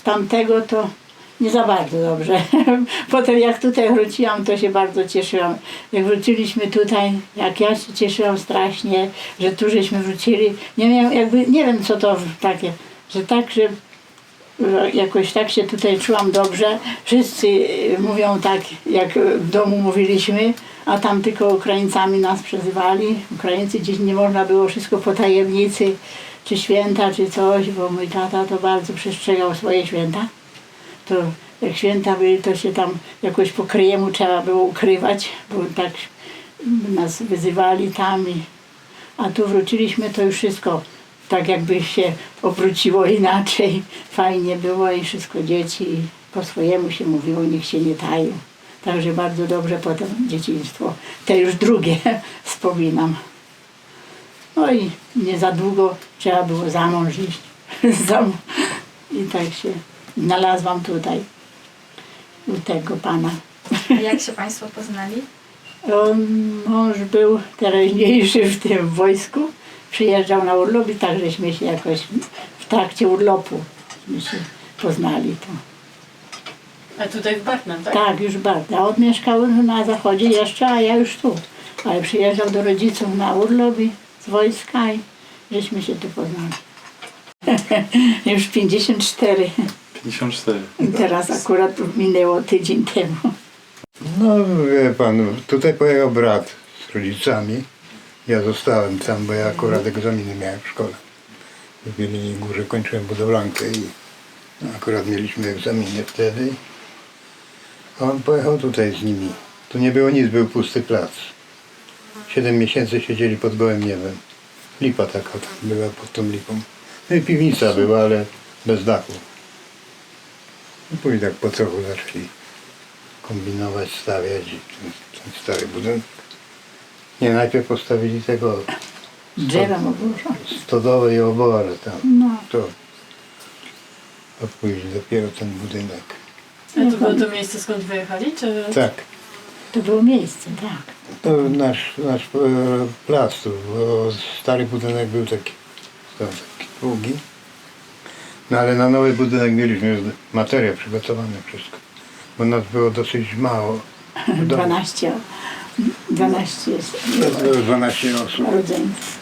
z tamtego to nie za bardzo dobrze. Potem jak tutaj wróciłam, to się bardzo cieszyłam. Jak wróciliśmy tutaj, jak ja się cieszyłam strasznie, że tu żeśmy wrócili. Nie miałam jakby, nie wiem co to takie, że tak, że że jakoś tak się tutaj czułam dobrze. Wszyscy mówią tak, jak w domu mówiliśmy, a tam tylko Ukraińcami nas przezywali. Ukraińcy gdzieś nie można było wszystko po tajemnicy, czy święta, czy coś, bo mój tata to bardzo przestrzegał swoje święta. To jak święta były, to się tam jakoś po kryjemu trzeba było ukrywać, bo tak nas wyzywali tam i a tu wróciliśmy, to już wszystko tak jakby się obróciło inaczej. Fajnie było i wszystko dzieci po swojemu się mówiło, niech się nie tają. Także bardzo dobrze potem dzieciństwo, te już drugie wspominam. No i nie za długo trzeba było za mąż iść. I tak się znalazłam tutaj u tego pana. Jak się Państwo poznali? On, mąż był teraźniejszy w tym wojsku, przyjeżdżał na urlop i tak żeśmy się jakoś w trakcie urlopu się poznali to. A tutaj w Bartnem, tak? Tak, już bardzo. A on mieszkał na zachodzie jeszcze, a ja już tu. Ale przyjeżdżał do rodziców na urlop i z wojska i żeśmy się tu poznali. już 54. 54. I teraz akurat minęło tydzień temu. No wie pan, tutaj pojechał brat z rodzicami. Ja zostałem tam, bo ja akurat egzaminy miałem w szkole. W Wieliniej Górze kończyłem budowlankę i akurat mieliśmy egzaminy wtedy. A on pojechał tutaj z nimi. Tu nie było nic, był pusty plac. Siedem miesięcy siedzieli pod gołym niebem. Lipa taka była pod tą lipą. No i piwnica była, ale bez dachu. I później tak po trochu zaczęli kombinować, stawiać i ten, ten stary budynek. Nie, najpierw postawili tego Drzewem ogłuszone. stodołę i oborę tam. No. To. A później dopiero ten budynek. A to było to miejsce, skąd wyjechali? Czy... Tak, To było miejsce, tak. to nasz, nasz e, plac tu, bo stary budynek był taki, taki długi. No ale na nowy budynek mieliśmy już materiał przygotowany wszystko. Bo nas było dosyć mało. w domu. 12, 12 jest Nas było 12 osób. rodzeństw.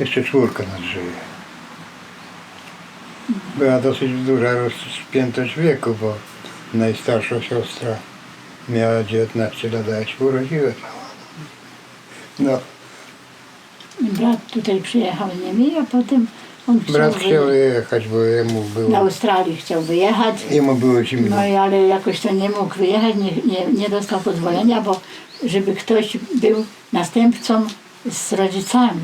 Jeszcze czwórka nas żyje. Była dosyć duża rozpiętość wieku, bo najstarsza siostra miała 19 lat, a ja się urodziłem. No, Brat tutaj przyjechał z nimi, a potem on chciał, brat wy- chciał jechać, bo jemu na było, Australii chciał wyjechać. jemu było zimno. No i ale jakoś to nie mógł wyjechać, nie, nie, nie dostał pozwolenia, bo żeby ktoś był następcą z rodzicami.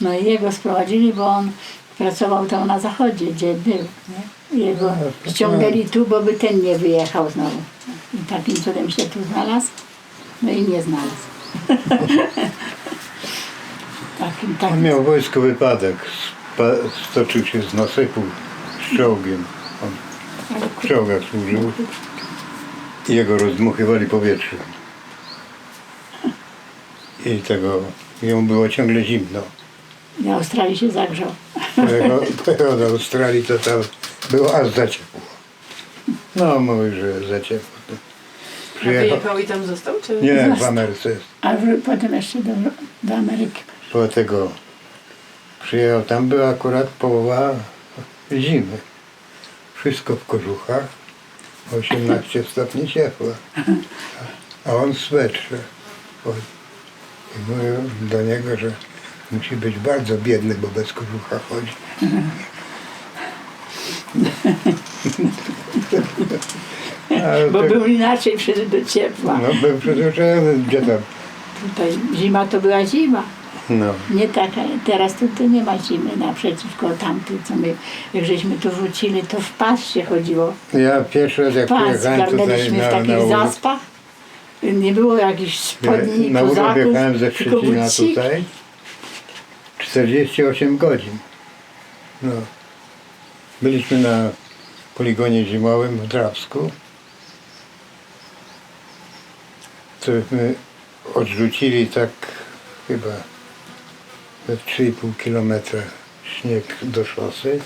No i jego sprowadzili, bo on pracował tam na zachodzie, gdzie był. Nie? I Jego No, ściągnęli tu, bo by ten nie wyjechał znowu. I takim cudem się tu znalazł, no i nie znalazł. takim, On takim. miał w wojsku wypadek, spa- stoczył się z nasypu z czołgiem. On w czołgach służył i jego rozdmuchywali powietrze. I tego, jemu było ciągle zimno. W Australii się zagrzał. Pojechał do Australii, to tam było aż za ciepło. No, mówi, że za ciepło. A Przyjechał, wyjechał i tam został? Czy... nie, w. Ameryce jest. A wr- potem jeszcze do, do Ameryki. Po tego przyjechał, tam była akurat połowa zimy. Wszystko w kożuchach, 18 stopni ciepła. A on w swetrze. I mówię do niego, że musi być bardzo biedny, bo bez kożucha chodzi. Ale Bo tak- był inaczej przyszedł do ciepła. No był przyzwyczajony, gdzie tam. Tutaj zima to była zima. No. Nie taka, teraz tu, tu nie ma zimy naprzeciwko tamtej, co my, jak żeśmy tu wrócili, to w pas się chodziło. Ja pierwszy raz jak Pas, pojechałem tutaj garnęliśmy w na, takich na zaspach. Nie było jakichś spodni, na urlop kozaków, jechałem ze tylko Szczecina buciki. tutaj 48 godzin. No. Byliśmy na poligonie zimowym w Drawsku. Cośmy odrzucili tak chyba ze 3,5 kilometra śnieg do szosy.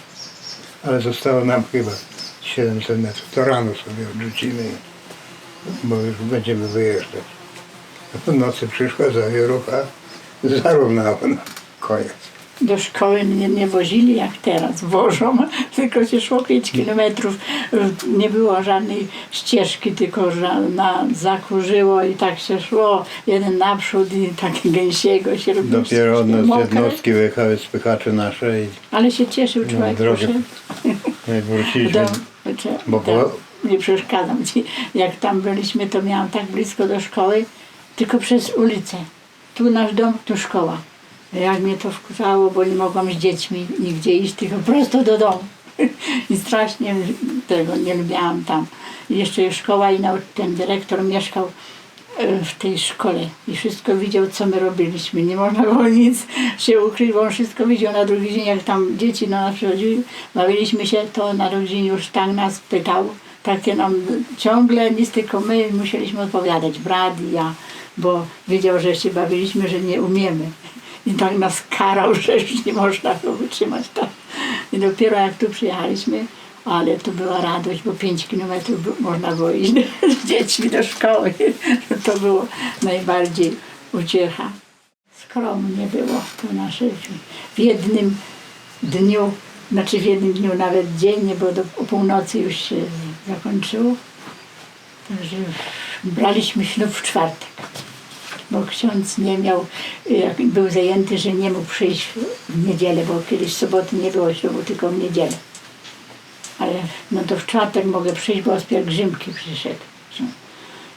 ale zostało nam chyba 700 metrów. To rano sobie odrzucimy, bo już będziemy wyjeżdżać. Po nocy przyszła zawierucha, zarównało nam koniec. Do szkoły mnie nie wozili jak teraz wożą, tylko się szło 5 kilometrów. Nie było żadnej ścieżki, tylko że na, zakurzyło i tak się szło. Jeden naprzód i tak gęsiego się robiło. Dopiero od nas jednostki wyjechały spychacze nasze i Ale się cieszył na człowiek. drogę jak wróciliśmy. Bo nie przeszkadzam ci. Jak tam byliśmy, to miałam tak blisko do szkoły, tylko przez ulicę. Tu nasz dom, tu szkoła. Jak mnie to wkurzało, bo nie mogłam z dziećmi nigdzie iść, tylko prosto do domu. I strasznie tego nie lubiałam tam. I jeszcze szkoła i ten dyrektor mieszkał e, w tej szkole i wszystko widział, co my robiliśmy. Nie można było nic się ukryć, bo on wszystko widział na drugi dzień, jak tam dzieci do nas przychodziły, bawiliśmy się, to na drugi dzień już tak nas pytał. Takie nam ciągle nic, tylko my musieliśmy odpowiadać, brat i ja, bo wiedział, że się bawiliśmy, że nie umiemy. I tak nas karał, że już nie można było wytrzymać tak. I dopiero jak tu przyjechaliśmy, ale to była radość, bo 5 kilometrów można było iść z dziećmi do szkoły. To było najbardziej uciecha. Skromnie było to nasze życie. W jednym dniu, znaczy w jednym dniu nawet dziennie, bo do o północy już się zakończyło. Także braliśmy ślub w czwartek bo ksiądz nie miał, był zajęty, że nie mógł przyjść w niedzielę, bo kiedyś soboty nie było ślubu, tylko w niedzielę. Ale no to w czwartek mogę przyjść, bo z pielgrzymki przyszedł.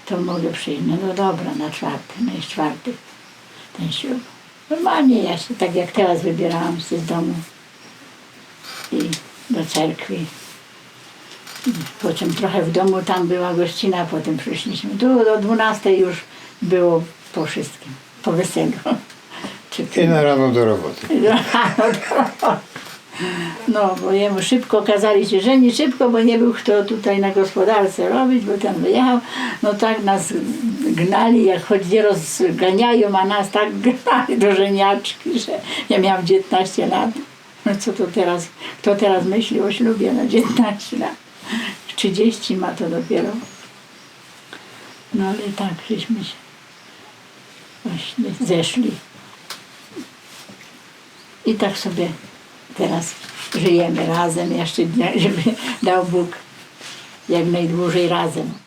To mogę przyjść. No, no dobra, na czwartek, no i czwartek ten ślub. Normalnie ja się tak jak teraz wybierałam się z domu i do cerkwi. Po czym trochę w domu tam była gościna, potem przyszliśmy. Tu do 12 już było po wszystkim, po weselu. Czy I na rano do roboty. No, bo jemu szybko kazali się żenić, szybko, bo nie był kto tutaj na gospodarce robić, bo ten wyjechał. No tak nas gnali, jak choć nie rozganiają, a nas tak gnali do żeniaczki, że ja miałam 19 lat. No co to teraz, kto teraz myśli o ślubie na 19 lat? 30 ma to dopiero. No ale tak, żeśmy się właśnie zeszli. I tak sobie teraz żyjemy razem, jeszcze żeby dał Bóg jak najdłużej razem.